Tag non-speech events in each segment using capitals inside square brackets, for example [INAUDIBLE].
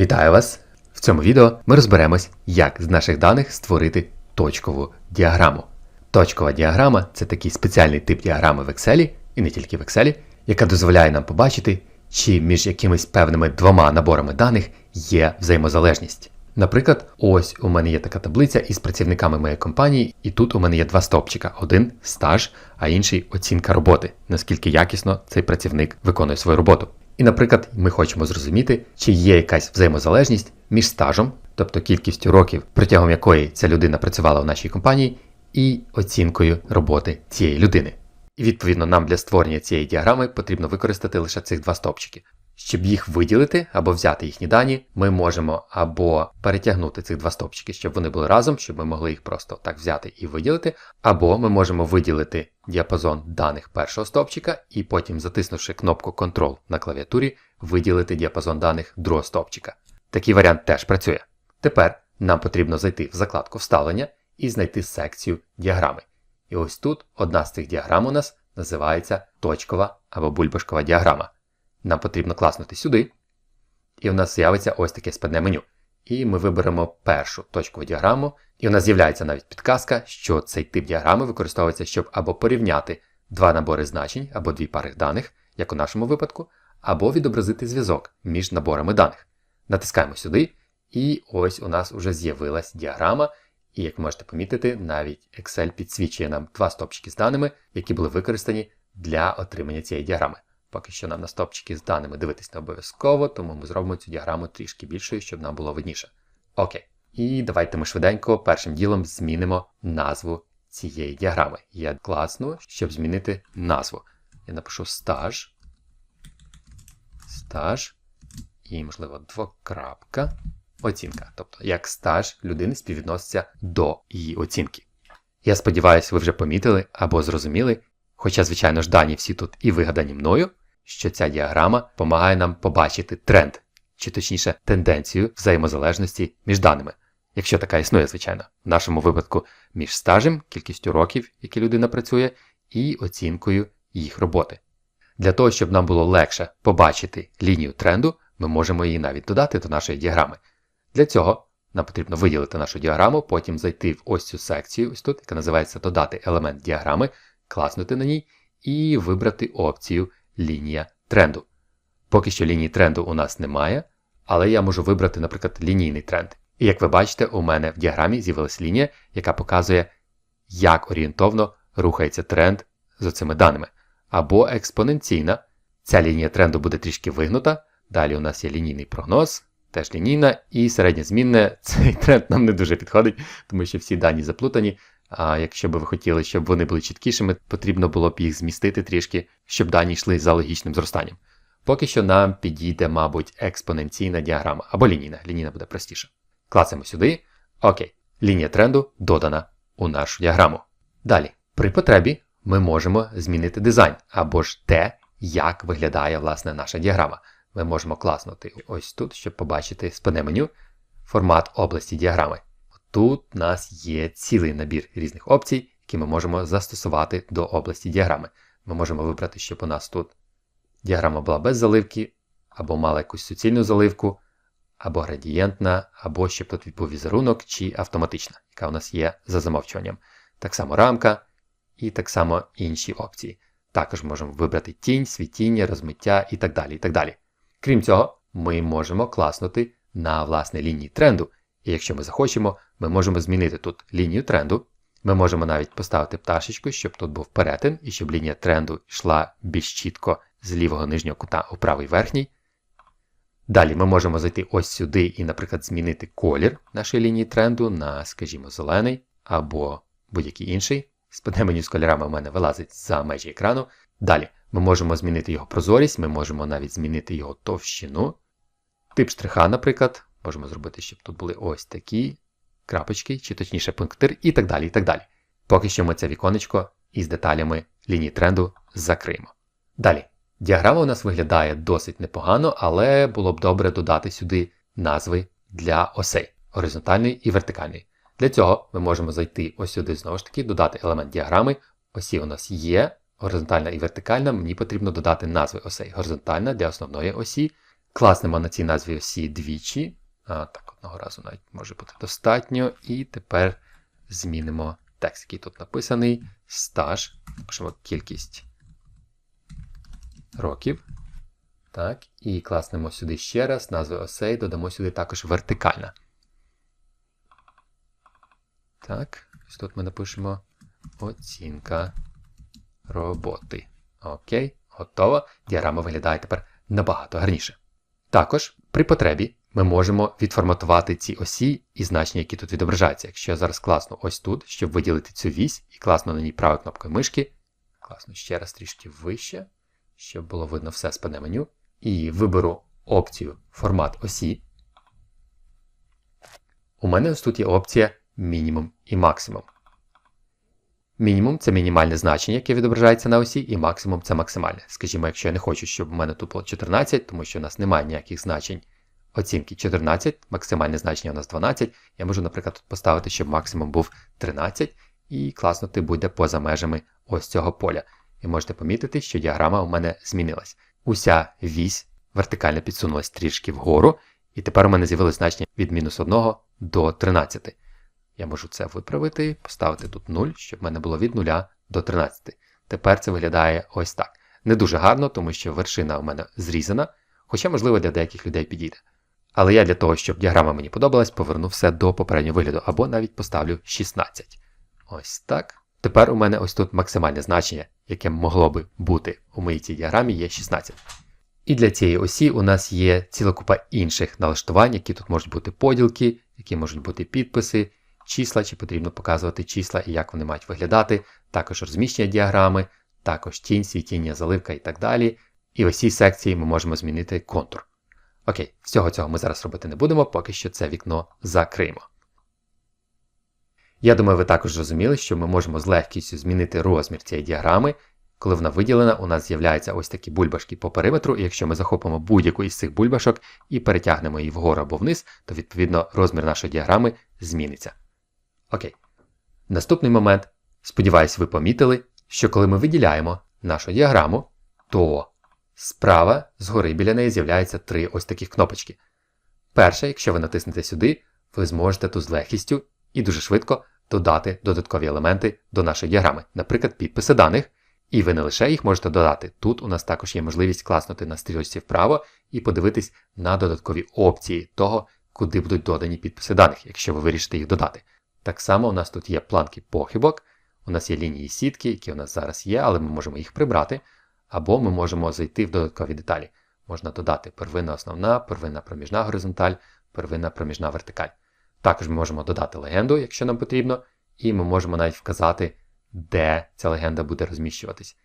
Вітаю вас! В цьому відео ми розберемось, як з наших даних створити точкову діаграму. Точкова діаграма це такий спеціальний тип діаграми в Excel, і не тільки в Excel, яка дозволяє нам побачити, чи між якимись певними двома наборами даних є взаємозалежність. Наприклад, ось у мене є така таблиця із працівниками моєї компанії, і тут у мене є два стовпчика: один стаж, а інший оцінка роботи, наскільки якісно цей працівник виконує свою роботу. І, наприклад, ми хочемо зрозуміти, чи є якась взаємозалежність між стажем, тобто кількістю років, протягом якої ця людина працювала в нашій компанії, і оцінкою роботи цієї людини. І відповідно нам для створення цієї діаграми потрібно використати лише цих два стовпчики. Щоб їх виділити або взяти їхні дані, ми можемо або перетягнути цих два стовпчики, щоб вони були разом, щоб ми могли їх просто так взяти і виділити, або ми можемо виділити діапазон даних першого стовпчика і потім, затиснувши кнопку Ctrl на клавіатурі, виділити діапазон даних другого стовпчика. Такий варіант теж працює. Тепер нам потрібно зайти в закладку вставлення і знайти секцію діаграми. І ось тут одна з цих діаграм у нас називається точкова або бульбашкова діаграма. Нам потрібно класнути сюди, і у нас з'явиться ось таке спадне меню. І ми виберемо першу точкову діаграму, і у нас з'являється навіть підказка, що цей тип діаграми використовується, щоб або порівняти два набори значень або дві пари даних, як у нашому випадку, або відобразити зв'язок між наборами даних. Натискаємо сюди, і ось у нас вже з'явилась діаграма. І як можете помітити, навіть Excel підсвічує нам два стопчики з даними, які були використані для отримання цієї діаграми. Поки що нам на стопчики з даними дивитись не обов'язково, тому ми зробимо цю діаграму трішки більшою, щоб нам було видніше. Окей. І давайте ми швиденько першим ділом змінимо назву цієї діаграми. Я класну, щоб змінити назву. Я напишу стаж. Стаж. І, можливо, двокрапка. Оцінка. Тобто, як стаж людини співвідноситься до її оцінки. Я сподіваюся, ви вже помітили або зрозуміли, хоча, звичайно ж, дані всі тут і вигадані мною, що ця діаграма допомагає нам побачити тренд, чи точніше тенденцію взаємозалежності між даними, якщо така існує, звичайно, в нашому випадку між стажем, кількістю років, які людина працює, і оцінкою їх роботи. Для того, щоб нам було легше побачити лінію тренду, ми можемо її навіть додати до нашої діаграми. Для цього нам потрібно виділити нашу діаграму, потім зайти в ось цю секцію, ось тут, яка називається Додати елемент діаграми, класнути на ній і вибрати опцію Лінія тренду. Поки що лінії тренду у нас немає, але я можу вибрати, наприклад, лінійний тренд. І як ви бачите, у мене в діаграмі з'явилася лінія, яка показує, як орієнтовно рухається тренд з оцими даними. Або експоненційна. Ця лінія тренду буде трішки вигнута. Далі у нас є лінійний прогноз, теж лінійна, і середньозмінне [LAUGHS] цей тренд нам не дуже підходить, тому що всі дані заплутані. А якщо би ви хотіли, щоб вони були чіткішими, потрібно було б їх змістити трішки, щоб дані йшли за логічним зростанням. Поки що нам підійде, мабуть, експоненційна діаграма або лінійна. Лінійна буде простіше. Клацаємо сюди. Окей. Лінія тренду додана у нашу діаграму. Далі, при потребі ми можемо змінити дизайн або ж те, як виглядає власне наша діаграма. Ми можемо класнути ось тут, щоб побачити спине меню формат області діаграми. Тут у нас є цілий набір різних опцій, які ми можемо застосувати до області діаграми. Ми можемо вибрати, щоб у нас тут діаграма була без заливки, або мала якусь суцільну заливку, або градієнтна, або щоб тут був візерунок чи автоматична, яка у нас є за замовчуванням. Так само рамка і так само інші опції. Також можемо вибрати тінь, світіння, розмиття і так далі. і так далі. Крім цього, ми можемо класнути на власне лінії тренду. І якщо ми захочемо, ми можемо змінити тут лінію тренду. Ми можемо навіть поставити пташечку, щоб тут був перетин, і щоб лінія тренду йшла більш чітко з лівого нижнього кута у правий верхній. Далі ми можемо зайти ось сюди і, наприклад, змінити колір нашої лінії тренду на, скажімо, зелений або будь-який інший. Спадне меню з кольорами у мене вилазить за межі екрану. Далі ми можемо змінити його прозорість, ми можемо навіть змінити його товщину. Тип штриха, наприклад, можемо зробити, щоб тут були ось такі крапочки, чи точніше пунктир, і так далі. і так далі. Поки що ми це віконечко із деталями лінії тренду закриємо. Далі. Діаграма у нас виглядає досить непогано, але було б добре додати сюди назви для осей горизонтальної і вертикальної. Для цього ми можемо зайти ось сюди знову ж таки, додати елемент діаграми. Осі у нас є, горизонтальна і вертикальна, мені потрібно додати назви осей. Горизонтальна для основної осі, Класнемо на цій назві осі двічі. А, Так, одного разу навіть може бути достатньо. І тепер змінимо текст, який тут написаний. Стаж. Напишемо кількість років. Так, і класнемо сюди ще раз, назви осей, додамо сюди також вертикальна. Так, ось тут ми напишемо оцінка роботи. Окей, готово. Діаграма виглядає тепер набагато гарніше. Також, при потребі, ми можемо відформатувати ці осі і значення, які тут відображаються. Якщо я зараз класну ось тут, щоб виділити цю вісь, і класно на ній правою кнопкою мишки, класно ще раз трішки вище, щоб було видно все з меню. І виберу опцію формат осі. У мене ось тут є опція мінімум і максимум. Мінімум це мінімальне значення, яке відображається на осі, і максимум це максимальне. Скажімо, якщо я не хочу, щоб у мене тут було 14, тому що у нас немає ніяких значень оцінки 14, максимальне значення у нас 12, я можу, наприклад, тут поставити, щоб максимум був 13, і класнути буде поза межами ось цього поля. І можете помітити, що діаграма у мене змінилась. Уся вісь вертикально підсунулась трішки вгору, і тепер у мене з'явилось значення від мінус 1 до 13. Я можу це виправити, поставити тут 0, щоб в мене було від 0 до 13. Тепер це виглядає ось так. Не дуже гарно, тому що вершина у мене зрізана, хоча, можливо, для деяких людей підійде. Але я для того, щоб діаграма мені подобалась, поверну все до попереднього вигляду, або навіть поставлю 16. Ось так. Тепер у мене ось тут максимальне значення, яке могло би бути у моїй цій діаграмі, є 16. І для цієї осі у нас є ціла купа інших налаштувань, які тут можуть бути поділки, які можуть бути підписи, числа, чи потрібно показувати числа і як вони мають виглядати, також розміщення діаграми, також тінь, світіння, заливка і так далі. І в цій секції ми можемо змінити контур. Окей, всього цього ми зараз робити не будемо, поки що це вікно закриємо. Я думаю, ви також зрозуміли, що ми можемо з легкістю змінити розмір цієї діаграми. Коли вона виділена, у нас з'являються ось такі бульбашки по периметру, і якщо ми захопимо будь-яку із цих бульбашок і перетягнемо її вгору або вниз, то відповідно розмір нашої діаграми зміниться. Окей. Наступний момент. Сподіваюсь, ви помітили, що коли ми виділяємо нашу діаграму, то справа згори біля неї з'являються три ось таких кнопочки. Перша, якщо ви натиснете сюди, ви зможете тут з легкістю і дуже швидко додати додаткові елементи до нашої діаграми, наприклад, підписи даних. І ви не лише їх можете додати. Тут у нас також є можливість класнути на стрілочці вправо і подивитись на додаткові опції того, куди будуть додані підписи даних, якщо ви вирішите їх додати. Так само у нас тут є планки похибок, у нас є лінії сітки, які у нас зараз є, але ми можемо їх прибрати. Або ми можемо зайти в додаткові деталі. Можна додати первинна основна, первинна проміжна горизонталь, первинна проміжна вертикаль. Також ми можемо додати легенду, якщо нам потрібно, і ми можемо навіть вказати, де ця легенда буде розміщуватись.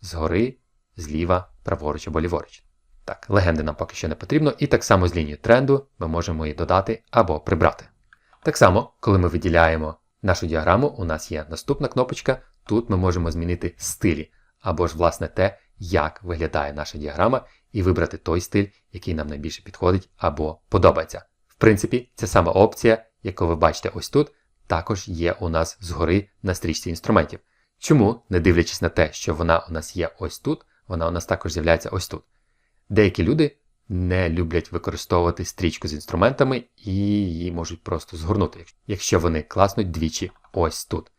Згори, зліва, праворуч або ліворуч. Так, легенди нам поки що не потрібно, і так само з лінією тренду ми можемо її додати або прибрати. Так само, коли ми виділяємо нашу діаграму, у нас є наступна кнопочка, тут ми можемо змінити стилі, або ж, власне, те, як виглядає наша діаграма, і вибрати той стиль, який нам найбільше підходить або подобається. В принципі, ця сама опція, яку ви бачите ось тут, також є у нас згори на стрічці інструментів. Чому, не дивлячись на те, що вона у нас є ось тут, вона у нас також з'являється ось тут. Деякі люди не люблять використовувати стрічку з інструментами і її можуть просто згорнути, якщо вони класнуть двічі ось тут.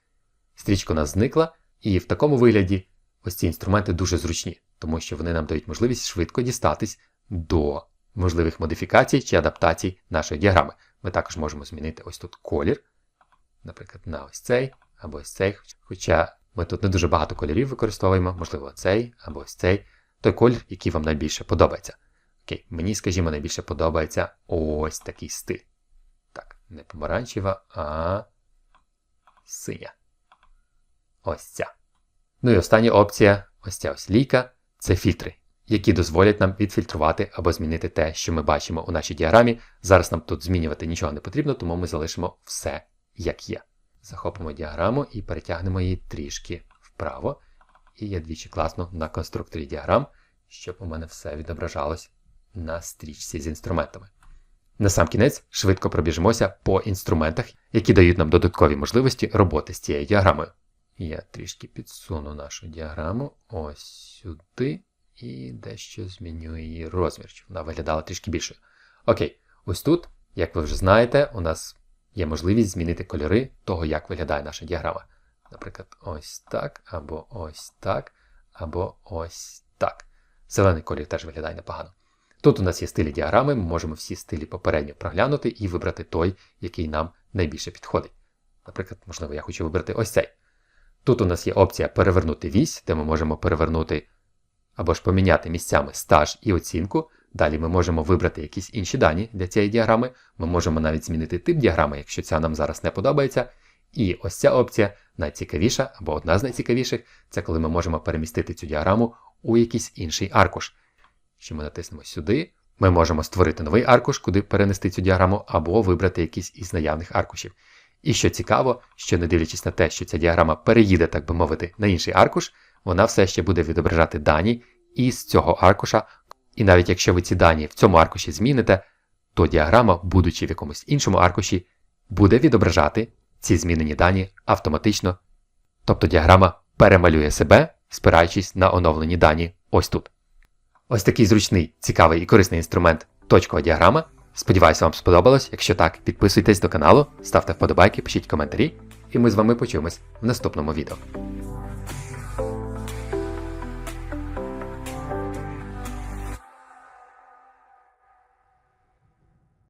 Стрічка у нас зникла, і в такому вигляді ось ці інструменти дуже зручні, тому що вони нам дають можливість швидко дістатись до можливих модифікацій чи адаптацій нашої діаграми. Ми також можемо змінити ось тут колір, наприклад, на ось цей або ось цей. Хоча ми тут не дуже багато кольорів використовуємо, можливо, цей або ось цей, той колір, який вам найбільше подобається. Окей, мені, скажімо, найбільше подобається ось такий стиль. Так, не помаранчева, а синя. Ось ця. Ну і остання опція ось ця ось лійка це фільтри, які дозволять нам відфільтрувати або змінити те, що ми бачимо у нашій діаграмі. Зараз нам тут змінювати нічого не потрібно, тому ми залишимо все як є. Захопимо діаграму і перетягнемо її трішки вправо. І я двічі класно на конструкторі діаграм, щоб у мене все відображалось на стрічці з інструментами. На сам кінець швидко пробіжимося по інструментах, які дають нам додаткові можливості роботи з цією діаграмою. Я трішки підсуну нашу діаграму ось сюди. і дещо зміню її розмір, щоб вона виглядала трішки більшою. Окей, ось тут, як ви вже знаєте, у нас є можливість змінити кольори того, як виглядає наша діаграма. Наприклад, ось так, або ось так, або ось так. Зелений колір теж виглядає непогано. Тут у нас є стилі діаграми, ми можемо всі стилі попередньо проглянути і вибрати той, який нам найбільше підходить. Наприклад, можливо, я хочу вибрати ось цей. Тут у нас є опція перевернути вісь, де ми можемо перевернути або ж поміняти місцями стаж і оцінку. Далі ми можемо вибрати якісь інші дані для цієї діаграми. Ми можемо навіть змінити тип діаграми, якщо ця нам зараз не подобається. І ось ця опція найцікавіша або одна з найцікавіших це коли ми можемо перемістити цю діаграму у якийсь інший аркуш. Якщо ми натиснемо сюди, ми можемо створити новий аркуш, куди перенести цю діаграму, або вибрати якийсь із наявних аркушів. І що цікаво, що не дивлячись на те, що ця діаграма переїде, так би мовити, на інший аркуш, вона все ще буде відображати дані із цього аркуша. І навіть якщо ви ці дані в цьому аркуші зміните, то діаграма, будучи в якомусь іншому аркуші, буде відображати ці змінені дані автоматично. Тобто діаграма перемалює себе, спираючись на оновлені дані ось тут. Ось такий зручний, цікавий і корисний інструмент точкова діаграма. Сподіваюсь, вам сподобалось. Якщо так, підписуйтесь до каналу, ставте вподобайки, пишіть коментарі, і ми з вами почуємось в наступному відео.